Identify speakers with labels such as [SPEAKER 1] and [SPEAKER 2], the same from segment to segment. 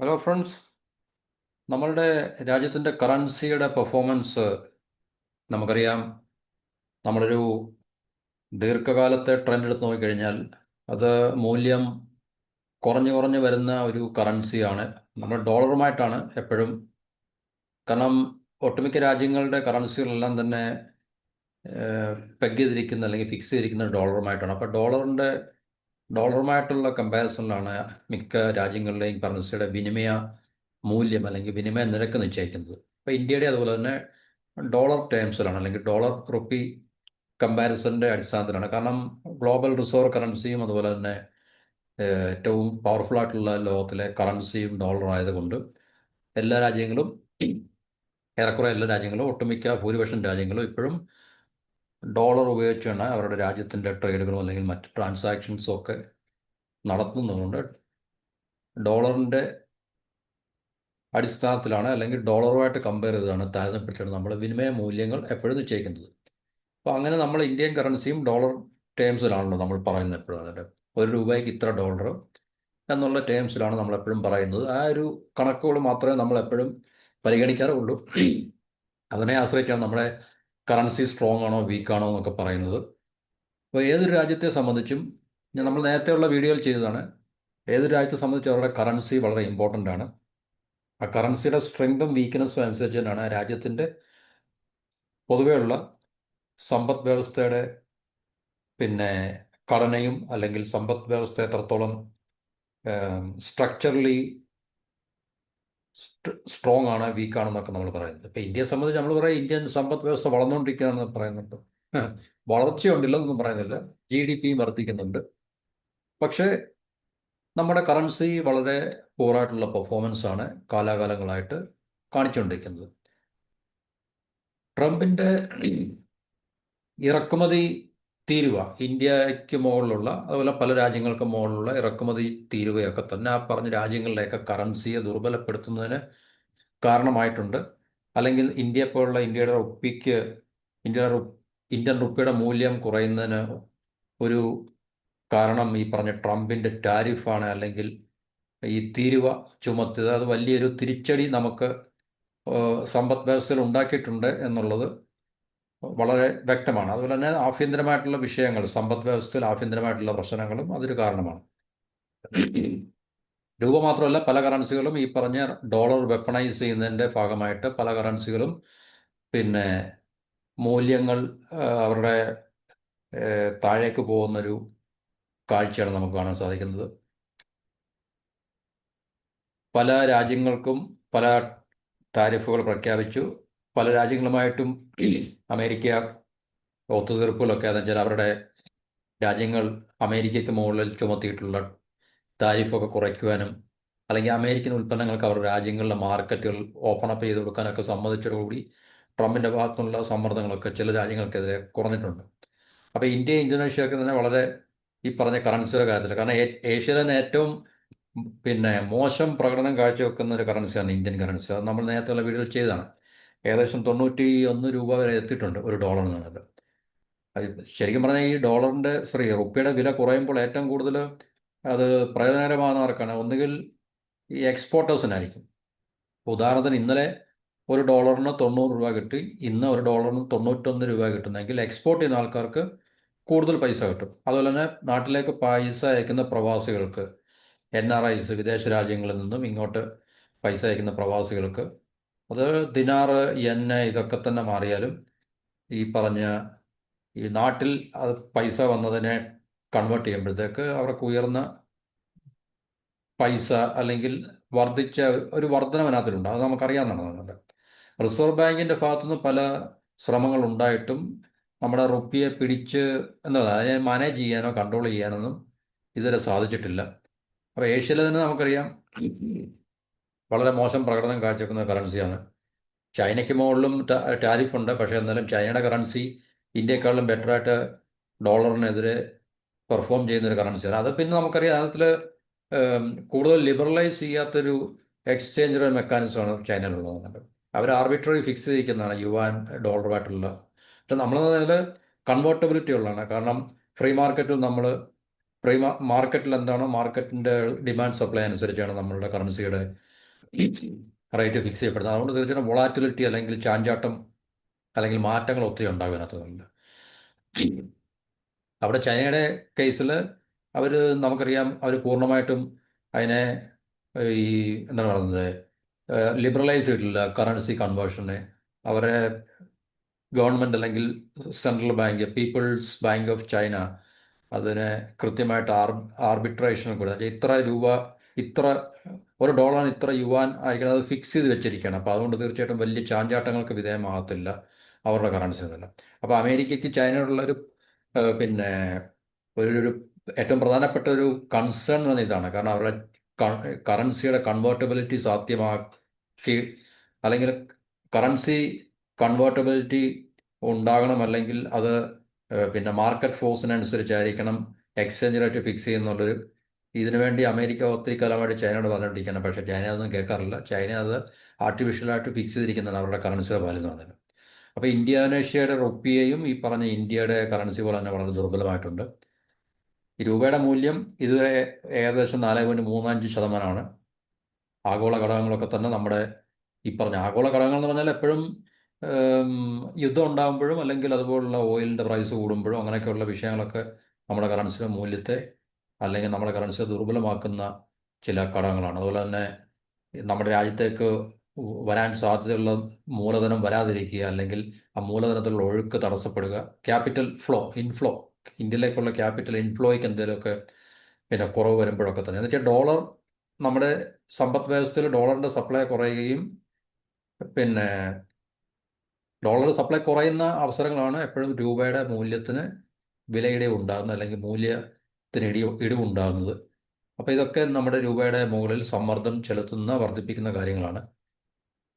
[SPEAKER 1] Hello friends നമ്മളുടെ രാജ്യത്തിന്റെ കറൻസിയുടെ performance നമുക്കറിയാം. നമ്മളൊരു ദീർഘകാലത്തെ ട്രെൻഡ് എടുത്ത് നോക്കിക്കഴിഞ്ഞാൽ അത് മൂല്യം കുറഞ്ഞു കുറഞ്ഞു വരുന്ന ഒരു കറൻസിയാണ് നമ്മൾ ഡോളറുമായിട്ടാണ് എപ്പോഴും. കാരണം ഒട്ടുമിക്ക രാജ്യങ്ങളുടെ കറൻസികളെല്ലാം തന്നെ പെഗ് ചെയ്തിരിക്കുന്ന അല്ലെങ്കിൽ ഫിക്സ് ചെയ്തിരിക്കുന്ന ഡോളറുമായിട്ടാണ് അപ്പോൾ ഡോളറിന്റെ ഡോളറുമായിട്ടുള്ള കമ്പാരിസണിലാണ് മിക്ക രാജ്യങ്ങളിലെയും കറൻസിയുടെ വിനിമയ മൂല്യം അല്ലെങ്കിൽ വിനിമയ നിരക്ക് നിശ്ചയിക്കുന്നത്. ഇപ്പോൾ ഇന്ത്യയുടെ അതുപോലെ തന്നെ ഡോളർ ടേംസിലാണ് അല്ലെങ്കിൽ ഡോളർ റുപ്പി കമ്പാരിസണിന്റെ അടിസ്ഥാനത്തിലാണ്. കാരണം ഗ്ലോബൽ റിസർവ് കറൻസിയും അതുപോലെ തന്നെ ഏറ്റവും പവർഫുൾ ആയിട്ടുള്ള ലോകത്തിലെ കറൻസിയും ഡോളർ ആയതുകൊണ്ട് എല്ലാ രാജ്യങ്ങളും ഏറെക്കുറെ എല്ലാ രാജ്യങ്ങളും ഒട്ടുമിക്ക ഭൂരിപക്ഷം രാജ്യങ്ങളും ഇപ്പോഴും ഡോളർ ഉപയോഗിച്ചാണ് അവരുടെ രാജ്യത്തിന്റെ ട്രേഡുകളും അല്ലെങ്കിൽ മറ്റ് ട്രാൻസാക്ഷൻസും ഒക്കെ നടത്തുന്നതുകൊണ്ട് ഡോളറിന്റെ അടിസ്ഥാനത്തിലാണ് അല്ലെങ്കിൽ ഡോളറുമായിട്ട് കമ്പയർ ചെയ്താണ് താരതമ്യപ്പെടുത്തിയാണ് നമ്മൾ വിനിമയ മൂല്യങ്ങൾ എപ്പോഴും നിശ്ചയിക്കുന്നത്. അപ്പോൾ അങ്ങനെ നമ്മൾ ഇന്ത്യൻ കറൻസിയും ഡോളർ ടേംസിലാണല്ലോ നമ്മൾ പറയുന്നത് എപ്പോഴും. അതിന്റെ ഒരു രൂപയ്ക്ക് ഇത്ര ഡോളർ എന്നുള്ള ടേംസിലാണ് നമ്മൾ എപ്പോഴും പറയുന്നത്. ആ ഒരു കണക്കുകൾ മാത്രമേ നമ്മൾ എപ്പോഴും പരിഗണിക്കാറുള്ളൂ. അതിനെ ആശ്രയിച്ചാണ് നമ്മുടെ കറൻസി സ്ട്രോങ് ആണോ വീക്ക് ആണോ എന്നൊക്കെ പറയുന്നത്. അപ്പോൾ ഏതൊരു രാജ്യത്തെ സംബന്ധിച്ചും നമ്മൾ നേരത്തെയുള്ള വീഡിയോയിൽ ചെയ്തതാണ്. ഏതൊരു രാജ്യത്തെ സംബന്ധിച്ച് അവരുടെ കറൻസി വളരെ ഇമ്പോർട്ടന്റ് ആണ്. ആ കറൻസിയുടെ സ്ട്രെങ്തും വീക്ക്നെസ്സും അനുസരിച്ച് തന്നെയാണ് രാജ്യത്തിന്റെ പൊതുവെയുള്ള സമ്പദ് വ്യവസ്ഥയുടെ പിന്നെ ഘടനയും അല്ലെങ്കിൽ സമ്പദ് വ്യവസ്ഥ എത്രത്തോളം സ്ട്രക്ചറലി സ്ട്രോങ് ആണ് വീക്ക് ആണെന്നൊക്കെ നമ്മൾ പറയുന്നത്. ഇപ്പം ഇന്ത്യയെ സംബന്ധിച്ച് നമ്മൾ പറയാം ഇന്ത്യൻ സമ്പദ് വ്യവസ്ഥ വളർന്നുകൊണ്ടിരിക്കുകയാണെന്ന് പറയുന്നുണ്ട്. വളർച്ചയുണ്ടില്ലെന്നൊന്നും പറയുന്നില്ല. ജി ഡി പിയും വർദ്ധിക്കുന്നുണ്ട്. പക്ഷേ നമ്മുടെ കറൻസി വളരെ പൂറായിട്ടുള്ള പെർഫോമൻസ് ആണ് കാലാകാലങ്ങളായിട്ട് കാണിച്ചുകൊണ്ടിരിക്കുന്നത്. ട്രംപിന്റെ ഇറക്കുമതി തീരുവ ഇന്ത്യയ്ക്ക് മുകളിലുള്ള അതുപോലെ പല രാജ്യങ്ങൾക്ക് മുകളിലുള്ള ഇറക്കുമതി തീരുവയൊക്കെ തന്നെ. ആ പറഞ്ഞ രാജ്യങ്ങളിലെയൊക്കെ കറൻസിയെ ദുർബലപ്പെടുത്തുന്നതിന് കാരണമായിട്ടുണ്ട്. അല്ലെങ്കിൽ ഇന്ത്യ പോലുള്ള ഇന്ത്യയുടെ റുപ്പിക്ക് ഇന്ത്യയുടെ ഇന്ത്യൻ റുപ്പിയുടെ മൂല്യം കുറയുന്നതിന് ഒരു കാരണം ഈ പറഞ്ഞ ട്രംപിന്റെ ടാരിഫാണ്. അല്ലെങ്കിൽ ഈ തീരുവ ചുമത്തിയത്. അത് വലിയൊരു തിരിച്ചടി നമുക്ക് സമ്പദ് വ്യവസ്ഥയിൽ ഉണ്ടാക്കിയിട്ടുണ്ട് എന്നുള്ളത് വളരെ വ്യക്തമാണ്. അതുപോലെ തന്നെ ആഭ്യന്തരമായിട്ടുള്ള വിഷയങ്ങൾ സമ്പദ് വ്യവസ്ഥയിൽ ആഭ്യന്തരമായിട്ടുള്ള പ്രശ്നങ്ങളും അതൊരു കാരണമാണ്. രൂപ മാത്രമല്ല പല കറൻസികളും ഈ പറഞ്ഞ ഡോളർ വെപ്പണൈസ് ചെയ്യുന്നതിന്റെ ഭാഗമായിട്ട് പല കറൻസികളും പിന്നെ മൂല്യങ്ങൾ അവരുടെ താഴേക്ക് പോകുന്നൊരു കാഴ്ചയാണ് നമുക്ക് കാണാൻ സാധിക്കുന്നത്. പല രാജ്യങ്ങൾക്കും പല താരിഫുകൾ പ്രഖ്യാപിച്ചു. പല രാജ്യങ്ങളുമായിട്ടും അമേരിക്ക ഒത്തുതീർപ്പുകളൊക്കെ എന്ന് വെച്ചാൽ അവരുടെ രാജ്യങ്ങൾ അമേരിക്കയ്ക്ക് മുകളിൽ ചുമത്തിയിട്ടുള്ള താരിഫൊക്കെ കുറയ്ക്കുവാനും അല്ലെങ്കിൽ അമേരിക്കൻ ഉൽപ്പന്നങ്ങൾക്ക് അവരുടെ രാജ്യങ്ങളിലെ മാർക്കറ്റുകൾ ഓപ്പൺ അപ്പ് ചെയ്ത് കൊടുക്കാനൊക്കെ സമ്മതിച്ചതോടുകൂടി ട്രംപിന്റെ ഭാഗത്തുനിന്നുള്ള സമ്മർദ്ദങ്ങളൊക്കെ ചില രാജ്യങ്ങൾക്കെതിരെ കുറഞ്ഞിട്ടുണ്ട്. അപ്പോൾ ഇന്ത്യ ഇന്തോനേഷ്യയൊക്കെ തന്നെ വളരെ ഈ പറഞ്ഞ കറൻസിയുടെ കാര്യത്തിൽ കാരണം ഏഷ്യയിലെ തന്നെ ഏറ്റവും പിന്നെ മോശം പ്രകടനം കാഴ്ചവെക്കുന്ന ഒരു കറൻസിയാണ് ഇന്ത്യൻ കറൻസി. അത് നമ്മൾ നേരത്തെയുള്ള വീഡിയോയിൽ ചെയ്തതാണ്. ഏകദേശം തൊണ്ണൂറ്റി ഒന്ന് രൂപ വരെ എത്തിയിട്ടുണ്ട് ഒരു ഡോളർ നിന്നിട്ട് ശരിക്കും പറഞ്ഞാൽ ഈ ഡോളറിന്റെ സോറി റുപ്പിയുടെ വില കുറയുമ്പോൾ ഏറ്റവും കൂടുതൽ അത് പ്രയോജനകരമാകുന്ന ആർക്കാണ്? ഒന്നുകിൽ ഈ എക്സ്പോർട്ടേഴ്സിനായിരിക്കും. ഉദാഹരണത്തിന് ഇന്നലെ ഒരു ഡോളറിന് തൊണ്ണൂറ് രൂപ കിട്ടി ഇന്ന് ഒരു ഡോളറിന് തൊണ്ണൂറ്റൊന്ന് രൂപ കിട്ടുന്നെങ്കിൽ എക്സ്പോർട്ട് ചെയ്യുന്ന ആൾക്കാർക്ക് കൂടുതൽ പൈസ കിട്ടും. അതുപോലെ തന്നെ നാട്ടിലേക്ക് പൈസ അയക്കുന്ന പ്രവാസികൾക്ക് എൻ ആർ ഐസ് വിദേശ രാജ്യങ്ങളിൽ നിന്നും ഇങ്ങോട്ട് പൈസ അയക്കുന്ന പ്രവാസികൾക്ക് അത് ദിനാറ് എന്ന ഇതൊക്കെ തന്നെ മാറിയാലും ഈ പറഞ്ഞ ഈ നാട്ടിൽ അത് പൈസ വന്നതിനെ കൺവേർട്ട് ചെയ്യുമ്പോഴത്തേക്ക് അവർക്ക് ഉയർന്ന പൈസ അല്ലെങ്കിൽ വർദ്ധിച്ച ഒരു വർധനവനകത്തിലുണ്ട് അത് നമുക്കറിയാവുന്നതാണ് റിസർവ് ബാങ്കിന്റെ ഭാഗത്തുനിന്ന് പല ശ്രമങ്ങൾ ഉണ്ടായിട്ടും നമ്മുടെ റുപ്പിയെ പിടിച്ച് എന്താ അതിനെ മാനേജ് ചെയ്യാനോ കൺട്രോൾ ചെയ്യാനൊന്നും ഇതുവരെ സാധിച്ചിട്ടില്ല. അപ്പോൾ ഏഷ്യയിലെ തന്നെ നമുക്കറിയാം. വളരെ മോശം പ്രകടനം കാഴ്ചവെക്കുന്ന കറൻസിയാണ് ചൈനയ്ക്ക് മുകളിലും ടാരിഫ് ഉണ്ട് പക്ഷേ എന്നാലും ചൈനയുടെ കറൻസി ഇന്ത്യയെക്കാളും ബെറ്ററായിട്ട് ഡോളറിനെതിരെ പെർഫോം ചെയ്യുന്ന ഒരു കറൻസിയാണ് അത് പിന്നെ നമുക്കറിയാം അതിൽ കൂടുതൽ ലിബറലൈസ് ചെയ്യാത്തൊരു എക്സ്ചേഞ്ച് മെക്കാനിസമാണ് ചൈനയിലുള്ളത്. അവർ ആർബിട്രറി ഫിക്സ് ചെയ്തിരിക്കുന്നതാണ് യുവാൻ ഡോളറുമായിട്ടുള്ള പക്ഷെ നമ്മൾ അതിൽ കൺവേർട്ടബിലിറ്റി ഉള്ളതാണ് കാരണം ഫ്രീ മാർക്കറ്റിൽ നമ്മൾ ഫ്രീ മാർക്കറ്റിൽ എന്താണോ മാർക്കറ്റിന്റെ ഡിമാൻഡ് സപ്ലൈ അനുസരിച്ചാണ് നമ്മളുടെ കറൻസിയുടെ റേറ്റ് ഫിക്സ് ചെയ്യപ്പെടുന്നത്. അതുകൊണ്ട് തീർച്ചയായിട്ടും വോളാറ്റിലിറ്റി അല്ലെങ്കിൽ ചാഞ്ചാട്ടം അല്ലെങ്കിൽ മാറ്റങ്ങൾ ഒത്തിരി ഉണ്ടാകും അതിനകത്തുണ്ട് അവിടെ ചൈനയുടെ കേസിൽ അവർ നമുക്കറിയാം അവർ പൂർണമായിട്ടും അതിനെ ഈ എന്താണ് പറയുന്നത് ലിബറലൈസ് ചെയ്തിട്ടില്ല കറൻസി കൺവേർഷനെ അവരെ ഗവൺമെന്റ് അല്ലെങ്കിൽ central bank People's Bank of China അതിനെ കൃത്യമായിട്ട് ആർ ആർബിട്രേഷൻ കൊടുക്കുക ഇത്ര രൂപ ഇത്ര ഒരു ഡോളർ ഇത്ര യുവാൻ ആയിരിക്കണം അത് ഫിക്സ് ചെയ്ത് വെച്ചിരിക്കുകയാണ് അപ്പോൾ അതുകൊണ്ട് തീർച്ചയായിട്ടും വലിയ ചാഞ്ചാട്ടങ്ങൾക്ക് വിധേയമാകത്തില്ല അവരുടെ കറൻസി തന്നെ അപ്പോൾ അമേരിക്കയ്ക്ക് ചൈനയോടുള്ള ഒരു പിന്നെ ഒരു ഒരു ഏറ്റവും പ്രധാനപ്പെട്ട ഒരു കൺസേൺ എന്ന ഇതാണ്. കാരണം അവരുടെ കറൻസിയുടെ കൺവേർട്ടബിലിറ്റി സാധ്യമാക്കി അല്ലെങ്കിൽ കറൻസി കൺവേർട്ടബിലിറ്റി ഉണ്ടാകണം അല്ലെങ്കിൽ അത് പിന്നെ മാർക്കറ്റ് ഫോഴ്സിനനുസരിച്ചായിരിക്കണം എക്സ്ചേഞ്ച് റേറ്റ് ഫിക്സ് ചെയ്യുന്നുള്ളൊരു ഇതിനു വേണ്ടി അമേരിക്ക ഒത്തിരി കാലമായിട്ട് ചൈനയോട് പറഞ്ഞുകൊണ്ടിരിക്കുകയാണ്. പക്ഷേ ചൈന അതൊന്നും കേൾക്കാറില്ല. ചൈന അത് ആർട്ടിഫിഷ്യലായിട്ട് ഫിക്സ് ചെയ്തിരിക്കുന്നതാണ് അവരുടെ കറൻസിയുടെ വാല്യൂ എന്ന് പറഞ്ഞത് അപ്പോൾ ഇന്തോനേഷ്യയുടെ റുപ്പിയയും ഈ പറഞ്ഞ ഇന്ത്യയുടെ കറൻസി പോലെ തന്നെ വളരെ ദുർബലമായിട്ടുണ്ട്. രൂപയുടെ മൂല്യം ഇതുവരെ ഏകദേശം നാല് പോയിന്റ് മൂന്നഞ്ച് ശതമാനമാണ്. ആഗോള ഘടകങ്ങളൊക്കെ തന്നെ നമ്മുടെ ഈ പറഞ്ഞ ആഗോള ഘടകങ്ങൾ എന്ന് പറഞ്ഞാൽ എപ്പോഴും യുദ്ധം ഉണ്ടാകുമ്പോഴും അല്ലെങ്കിൽ അതുപോലുള്ള ഓയിലിന്റെ പ്രൈസ് കൂടുമ്പോഴും അങ്ങനെയൊക്കെയുള്ള വിഷയങ്ങളൊക്കെ നമ്മുടെ കറൻസിയുടെ മൂല്യത്തെ അല്ലെങ്കിൽ നമ്മുടെ കറൻസിയെ ദുർബലമാക്കുന്ന ചില ഘടകങ്ങളാണ് അതുപോലെ തന്നെ നമ്മുടെ രാജ്യത്തേക്ക് വരാൻ സാധ്യതയുള്ള മൂലധനം വരാതിരിക്കുക അല്ലെങ്കിൽ ആ മൂലധനത്തിലുള്ള ഒഴുക്ക് തടസ്സപ്പെടുക ക്യാപിറ്റൽ ഫ്ലോ ഇൻഫ്ലോ ഇന്ത്യയിലേക്കുള്ള ക്യാപിറ്റൽ ഇൻഫ്ലോയ്ക്ക് എന്തെങ്കിലുമൊക്കെ പിന്നെ കുറവ് വരുമ്പോഴൊക്കെ തന്നെ. എന്ന് വെച്ചാൽ ഡോളർ നമ്മുടെ സമ്പദ് വ്യവസ്ഥയിൽ ഡോളറിന്റെ സപ്ലൈ കുറയുകയും പിന്നെ ഡോളർ സപ്ലൈ കുറയുന്ന അവസരങ്ങളാണ് എപ്പോഴും രൂപയുടെ മൂല്യത്തിന് വിലയിടെ ഉണ്ടാകുന്നത്. അല്ലെങ്കിൽ മൂല്യത്തിന് ഇടി ഇടിവുണ്ടാകുന്നത്. അപ്പോൾ ഇതൊക്കെ നമ്മുടെ രൂപയുടെ മുകളിൽ സമ്മർദ്ദം ചെലുത്തുന്ന വർദ്ധിപ്പിക്കുന്ന കാര്യങ്ങളാണ്.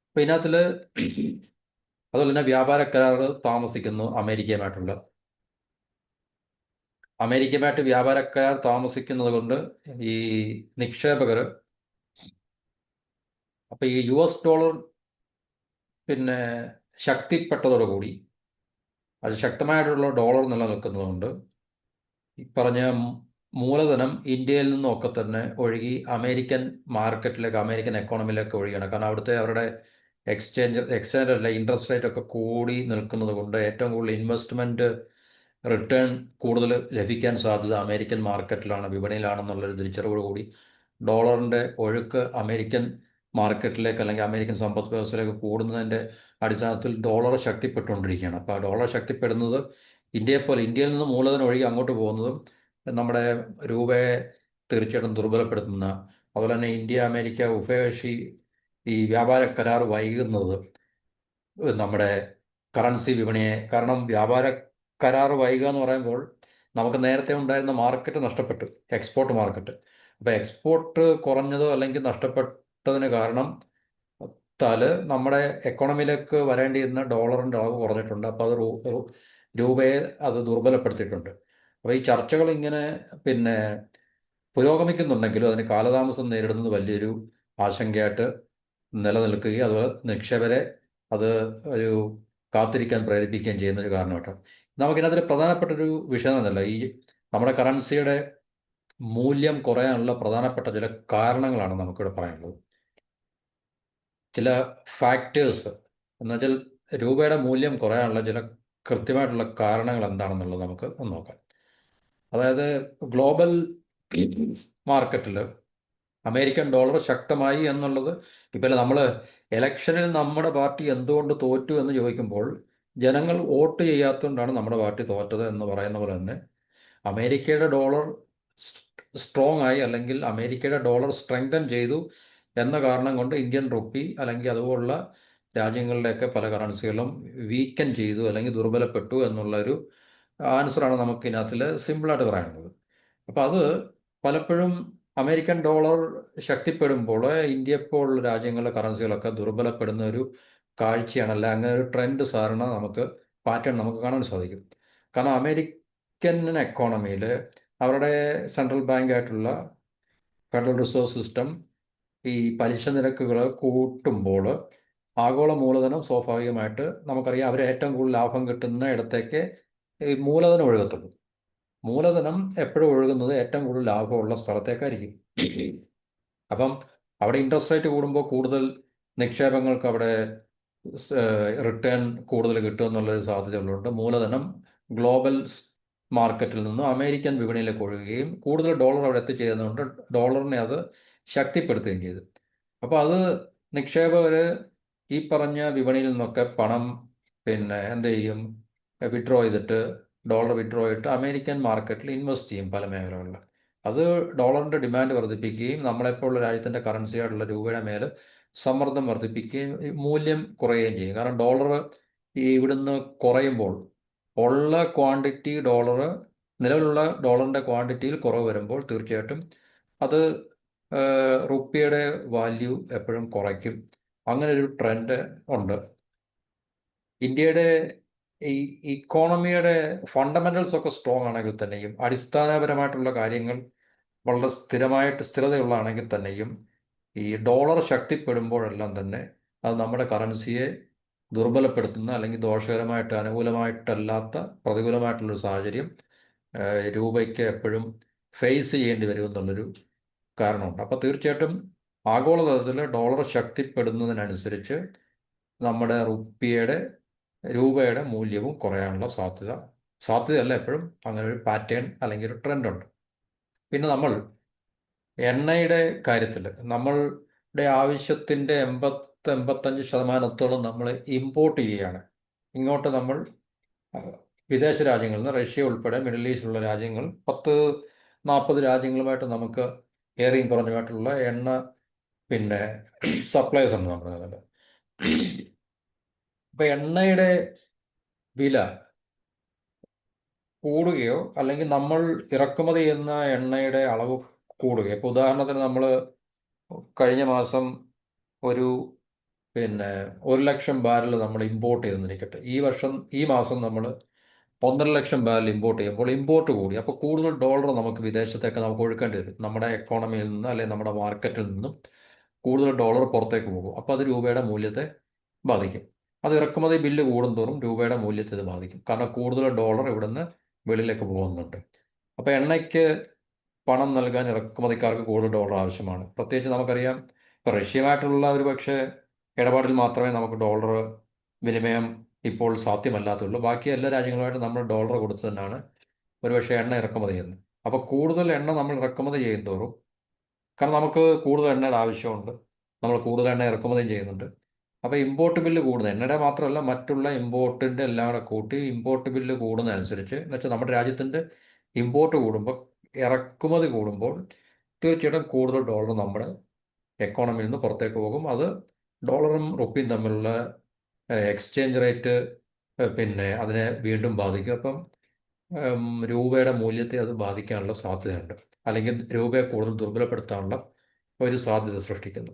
[SPEAKER 1] അപ്പോൾ ഇതിനകത്തിൽ അതുപോലെ തന്നെ വ്യാപാര കരാർ താമസിക്കുന്നു അമേരിക്കയുമായിട്ടുള്ള. അമേരിക്കയുമായിട്ട് വ്യാപാര കരാർ താമസിക്കുന്നത് കൊണ്ട് ഈ നിക്ഷേപകർ അപ്പോൾ ഈ യു എസ് ഡോളർ പിന്നെ ശക്തിപ്പെട്ടതോടുകൂടി അത് ശക്തമായിട്ടുള്ള ഡോളർ നിലനിൽക്കുന്നതുകൊണ്ട് ഈ പറഞ്ഞ മൂലധനം ഇന്ത്യയിൽ നിന്നൊക്കെ തന്നെ ഒഴുകി അമേരിക്കൻ മാർക്കറ്റിലേക്ക് അമേരിക്കൻ എക്കോണമിയിലേക്ക് ഒഴുകിയാണ്. കാരണം അവിടുത്തെ അവരുടെ എക്സ്ചേഞ്ച് എക്സ്ചേഞ്ച് അല്ല ഇൻട്രസ്റ്റ് റേറ്റ് ഒക്കെ കൂടി നിൽക്കുന്നത് കൊണ്ട് ഏറ്റവും കൂടുതൽ ഇൻവെസ്റ്റ്മെന്റ് റിട്ടേൺ കൂടുതൽ ലഭിക്കാൻ സാധ്യത അമേരിക്കൻ മാർക്കറ്റിലാണ് വിപണിയിലാണെന്നുള്ളൊരു തിരിച്ചറിവോടുകൂടി ഡോളറിന്റെ ഒഴുക്ക് അമേരിക്കൻ മാർക്കറ്റിലേക്ക് അല്ലെങ്കിൽ അമേരിക്കൻ സമ്പദ് വ്യവസ്ഥയിലേക്ക് കൂടുന്നതിന്റെ അടിസ്ഥാനത്തിൽ ഡോളർ ശക്തിപ്പെട്ടുകൊണ്ടിരിക്കുകയാണ്. അപ്പോൾ ആ ഡോളർ ശക്തിപ്പെടുന്നത് ഇന്ത്യയെപ്പോലെ ഇന്ത്യയിൽ നിന്ന് മൂലധനം ഒഴുകി അങ്ങോട്ട് പോകുന്നതും നമ്മുടെ രൂപയെ തീർച്ചയായിട്ടും ദുർബലപ്പെടുത്തുന്ന അതുപോലെ തന്നെ ഇന്ത്യ അമേരിക്ക ഉഭയകക്ഷി ഈ വ്യാപാര കരാർ വൈകുന്നത് നമ്മുടെ കറൻസി വിപണിയെ കാരണം വ്യാപാര കരാർ വൈകുക എന്ന് പറയുമ്പോൾ നമുക്ക് നേരത്തെ ഉണ്ടായിരുന്ന മാർക്കറ്റ് നഷ്ടപ്പെട്ടു എക്സ്പോർട്ട് മാർക്കറ്റ് അപ്പോൾ എക്സ്പോർട്ട് കുറഞ്ഞതോ അല്ലെങ്കിൽ നഷ്ടപ്പെട്ടതിന് കാരണം ത്താൽ നമ്മുടെ എക്കോണമിയിലേക്ക് വരേണ്ടിയിരുന്ന ഡോളറിന്റെ അളവ് കുറഞ്ഞിട്ടുണ്ട്. അപ്പോൾ അത് രൂപയെ അത് ദുർബലപ്പെടുത്തിയിട്ടുണ്ട്. അപ്പോൾ ഈ ചർച്ചകൾ ഇങ്ങനെ പിന്നെ പുരോഗമിക്കുന്നുണ്ടെങ്കിലും അതിന് കാലതാമസം നേരിടുന്നത് വലിയൊരു ആശങ്കയായിട്ട് നിലനിൽക്കുകയും അതുപോലെ നിക്ഷേപരെ അത് ഒരു കാത്തിരിക്കാൻ പ്രേരിപ്പിക്കുകയും ചെയ്യുന്ന ഒരു കാരണമായിട്ടാണ് നമുക്കിതിനകത്തൊരു പ്രധാനപ്പെട്ട ഒരു വിഷയം എന്നല്ല ഈ നമ്മുടെ കറൻസിയുടെ മൂല്യം കുറയാനുള്ള പ്രധാനപ്പെട്ട ചില കാരണങ്ങളാണ് നമുക്കിവിടെ പറയാനുള്ളത്. ചില ഫാക്ടേഴ്സ് എന്നുവെച്ചാൽ രൂപയുടെ മൂല്യം കുറയാനുള്ള ചില കൃത്യമായിട്ടുള്ള കാരണങ്ങൾ എന്താണെന്നുള്ളത് നമുക്ക് ഒന്ന് നോക്കാം. അതായത് ഗ്ലോബൽ മാർക്കറ്റിൽ അമേരിക്കൻ ഡോളർ ശക്തമായി എന്നുള്ളത് ഇപ്പം നമ്മൾ ഇലക്ഷനിൽ നമ്മുടെ പാർട്ടി എന്തുകൊണ്ട് തോറ്റു എന്ന് ചോദിക്കുമ്പോൾ ജനങ്ങൾ വോട്ട് ചെയ്യാത്തതുകൊണ്ടാണ് നമ്മുടെ പാർട്ടി തോറ്റത് എന്ന് പറയുന്ന പോലെ തന്നെ അമേരിക്കയുടെ ഡോളർ സ്ട്രോങ് ആയി അല്ലെങ്കിൽ അമേരിക്കയുടെ ഡോളർ സ്ട്രെങ്തൻ ചെയ്തു എന്ന കാരണം കൊണ്ട് ഇന്ത്യൻ റുപ്പി അല്ലെങ്കിൽ അതുപോലുള്ള രാജ്യങ്ങളുടെയൊക്കെ പല കറൻസികളും വീക്കൻ ചെയ്തു അല്ലെങ്കിൽ ദുർബലപ്പെട്ടു എന്നുള്ളൊരു ആൻസറാണ് നമുക്ക് ഇതിനകത്തിൽ സിമ്പിളായിട്ട് പറയാനുള്ളത്. അപ്പോൾ അത് പലപ്പോഴും അമേരിക്കൻ ഡോളർ ശക്തിപ്പെടുമ്പോൾ ഇന്ത്യ പോലുള്ള രാജ്യങ്ങളിലെ കറൻസികളൊക്കെ ദുർബലപ്പെടുന്ന ഒരു കാഴ്ചയാണ്. അല്ല അങ്ങനെ ഒരു ട്രെൻഡ് സാധാരണ നമുക്ക് പാറ്റേൺ നമുക്ക് കാണാൻ സാധിക്കും. കാരണം അമേരിക്കൻ എക്കോണമിയിൽ അവരുടെ സെൻട്രൽ ബാങ്ക് ആയിട്ടുള്ള ഫെഡറൽ റിസർവ് സിസ്റ്റം ഈ പലിശ നിരക്കുകൾ കൂട്ടുമ്പോൾ ആഗോള മൂലധനം സ്വാഭാവികമായിട്ട് നമുക്കറിയാം അവർ ഏറ്റവും കൂടുതൽ ലാഭം കിട്ടുന്ന ഇടത്തേക്ക് ഈ മൂലധനം ഒഴുകത്തുള്ളൂ. മൂലധനം എപ്പോഴും ഒഴുകുന്നത് ഏറ്റവും കൂടുതൽ ലാഭമുള്ള സ്ഥലത്തേക്കായിരിക്കും. അപ്പം അവിടെ ഇൻട്രസ്റ്റ് റേറ്റ് കൂടുമ്പോൾ കൂടുതൽ നിക്ഷേപങ്ങൾക്ക് അവിടെ റിട്ടേൺ കൂടുതൽ കിട്ടുമെന്നുള്ളൊരു സാധ്യതകളുണ്ട് മൂലധനം ഗ്ലോബൽ മാർക്കറ്റിൽ നിന്നും അമേരിക്കൻ വിപണിയിലേക്ക് ഒഴുകുകയും കൂടുതൽ ഡോളർ അവിടെ എത്തിച്ചേരുന്നതുകൊണ്ട് ഡോളറിനെ അത് ശക്തിപ്പെടുത്തുകയും ചെയ്തു. അപ്പോൾ അത് നിക്ഷേപകർ ഈ പറഞ്ഞ വിപണിയിൽ നിന്നൊക്കെ പണം പിന്നെ എന്ത് ചെയ്യും? വിഡ്രോ ചെയ്തിട്ട് ഡോളർ വിഡ്രോ ചെയ്തിട്ട് അമേരിക്കൻ മാർക്കറ്റിൽ ഇൻവെസ്റ്റ് ചെയ്യും പല മേഖലകളിൽ അത് ഡോളറിന്റെ ഡിമാൻഡ് വർദ്ധിപ്പിക്കുകയും നമ്മളെപ്പോലുള്ള രാജ്യത്തിന്റെ കറൻസിയായിട്ടുള്ള രൂപയുടെ മേൽ സമ്മർദ്ദം വർദ്ധിപ്പിക്കുകയും മൂല്യം കുറയുകയും ചെയ്യും. കാരണം ഡോളർ ഈ ഇവിടുന്ന് കുറയുമ്പോൾ ഉള്ള ക്വാണ്ടിറ്റി ഡോളർ നിലവിലുള്ള ഡോളറിന്റെ ക്വാണ്ടിറ്റിയിൽ കുറവ് വരുമ്പോൾ തീർച്ചയായിട്ടും അത് റുപ്പിയുടെ വാല്യൂ എപ്പോഴും കുറയ്ക്കും. അങ്ങനെ ഒരു ട്രെൻഡ് ഉണ്ട്. ഇന്ത്യയുടെ ഈ ഇക്കോണമിയുടെ ഫണ്ടമെന്റൽസ് ഒക്കെ സ്ട്രോങ് ആണെങ്കിൽ തന്നെയും അടിസ്ഥാനപരമായിട്ടുള്ള കാര്യങ്ങൾ വളരെ സ്ഥിരമായിട്ട് സ്ഥിരതയുള്ളതാണെങ്കിൽ തന്നെയും ഈ ഡോളർ ശക്തിപ്പെടുമ്പോഴെല്ലാം തന്നെ അത് നമ്മുടെ കറൻസിയെ ദുർബലപ്പെടുത്തുന്ന അല്ലെങ്കിൽ ദോഷകരമായിട്ട് അനുകൂലമായിട്ടല്ലാത്ത പ്രതികൂലമായിട്ടുള്ളൊരു സാഹചര്യം രൂപയ്ക്ക് എപ്പോഴും ഫേസ് ചെയ്യേണ്ടി വരുമെന്നുള്ളൊരു കാരണമുണ്ട്. അപ്പോൾ തീർച്ചയായിട്ടും ആഗോളതലത്തിൽ ഡോളർ ശക്തിപ്പെടുന്നതിനനുസരിച്ച് നമ്മുടെ റുപ്പിയുടെ രൂപയുടെ മൂല്യവും കുറയാനുള്ള സാധ്യത സാധ്യതയല്ല എപ്പോഴും. അങ്ങനെ ഒരു പാറ്റേൺ അല്ലെങ്കിൽ ഒരു ട്രെൻഡ് ഉണ്ട്. പിന്നെ നമ്മൾ എണ്ണയുടെ കാര്യത്തിൽ നമ്മളുടെ ആവശ്യത്തിന്റെ എൺപത്ത് എൺപത്തഞ്ച് ശതമാനത്തോളം നമ്മൾ ഇമ്പോർട്ട് ചെയ്യുകയാണ്. ഇങ്ങോട്ട് നമ്മൾ വിദേശ രാജ്യങ്ങളിൽ നിന്ന് റഷ്യ ഉൾപ്പെടെ മിഡിൽ ഈസ്റ്റിലുള്ള രാജ്യങ്ങൾ പത്ത് നാൽപ്പത് രാജ്യങ്ങളുമായിട്ട് നമുക്ക് ഏറെയും കുറഞ്ഞുമായിട്ടുള്ള എണ്ണ പിന്നെ സപ്ലൈസ് ഉണ്ട് നമ്മുടെ അപ്പോൾ എണ്ണയുടെ വില കൂടുകയോ അല്ലെങ്കിൽ നമ്മൾ ഇറക്കുമതി ചെയ്യുന്ന എണ്ണയുടെ അളവ് കൂടുകയോ. ഇപ്പൊ ഉദാഹരണത്തിന് നമ്മൾ കഴിഞ്ഞ മാസം ഒരു പിന്നെ ഒരു ലക്ഷം ബാരൽ നമ്മൾ ഇമ്പോർട്ട് ചെയ്തെന്നിരിക്കട്ടെ ഈ വർഷം ഈ മാസം നമ്മൾ പന്ത്രണ്ട് ലക്ഷം ബാരൽ ഇമ്പോർട്ട് ചെയ്യുമ്പോൾ ഇമ്പോർട്ട് കൂടി. അപ്പോൾ കൂടുതൽ ഡോളർ നമുക്ക് വിദേശത്തേക്ക് നമുക്ക് ഒഴുക്കേണ്ടി വരും. നമ്മുടെ എക്കോണമിയിൽ നിന്ന് അല്ലെങ്കിൽ നമ്മുടെ മാർക്കറ്റിൽ നിന്നും കൂടുതൽ ഡോളർ പുറത്തേക്ക് പോകും. അപ്പോൾ അത് രൂപയുടെ മൂല്യത്തെ ബാധിക്കും. അത് ഇറക്കുമതി ബില്ല് കൂടുന്തോറും രൂപയുടെ മൂല്യത്തെ ഇത് ബാധിക്കും. കാരണം കൂടുതൽ ഡോളർ ഇവിടുന്ന് വെളിയിലേക്ക് പോകുന്നുണ്ട്. അപ്പോൾ എണ്ണയ്ക്ക് പണം നൽകാൻ ഇറക്കുമതിക്കാർക്ക് കൂടുതൽ ഡോളർ ആവശ്യമാണ്. പ്രത്യേകിച്ച് നമുക്കറിയാം ഇപ്പോൾ റഷ്യയുമായിട്ടുള്ള ഒരു പക്ഷേ ഇടപാടിൽ മാത്രമേ നമുക്ക് ഡോളർ വിനിമയം ഇപ്പോൾ സാധ്യമല്ലാത്തുള്ളൂ. ബാക്കി എല്ലാ രാജ്യങ്ങളുമായിട്ട് നമ്മൾ ഡോളർ കൊടുത്തു തന്നെയാണ് ഒരുപക്ഷെ എണ്ണ ഇറക്കുമതി ചെയ്യുന്നത്. അപ്പോൾ കൂടുതൽ എണ്ണ നമ്മൾ ഇറക്കുമതി ചെയ്യുന്നതോറും കാരണം നമുക്ക് കൂടുതൽ എണ്ണയുടെ ആവശ്യമുണ്ട്. നമ്മൾ കൂടുതൽ എണ്ണ ഇറക്കുമതിയും ചെയ്യുന്നുണ്ട്. അപ്പോൾ ഇമ്പോർട്ട് ബില്ല് കൂടുന്നത്. എണ്ണയുടെ മാത്രമല്ല മറ്റുള്ള ഇമ്പോർട്ടിന്റെ എല്ലാം കൂടെ കൂട്ടി ഇമ്പോർട്ട് ബില്ല് കൂടുന്നതനുസരിച്ച് എന്ന് വെച്ചാൽ നമ്മുടെ രാജ്യത്തിന്റെ ഇമ്പോർട്ട് കൂടുമ്പോൾ ഇറക്കുമതി കൂടുമ്പോൾ തീർച്ചയായിട്ടും കൂടുതൽ ഡോളർ നമ്മുടെ എക്കോണമിയിൽ നിന്ന് പുറത്തേക്ക് പോകും. അത് ഡോളറും റുപ്പിയും തമ്മിലുള്ള എക്സ്ചേഞ്ച് റേറ്റ് പിന്നെ അതിനെ വീണ്ടും ബാധിക്കും. അപ്പം രൂപയുടെ മൂല്യത്തെ അത് ബാധിക്കാനുള്ള സാധ്യതയുണ്ട്. അല്ലെങ്കിൽ രൂപയെ കൂടുതൽ ദുർബലപ്പെടുത്താനുള്ള ഒരു സാധ്യത സൃഷ്ടിക്കുന്നു.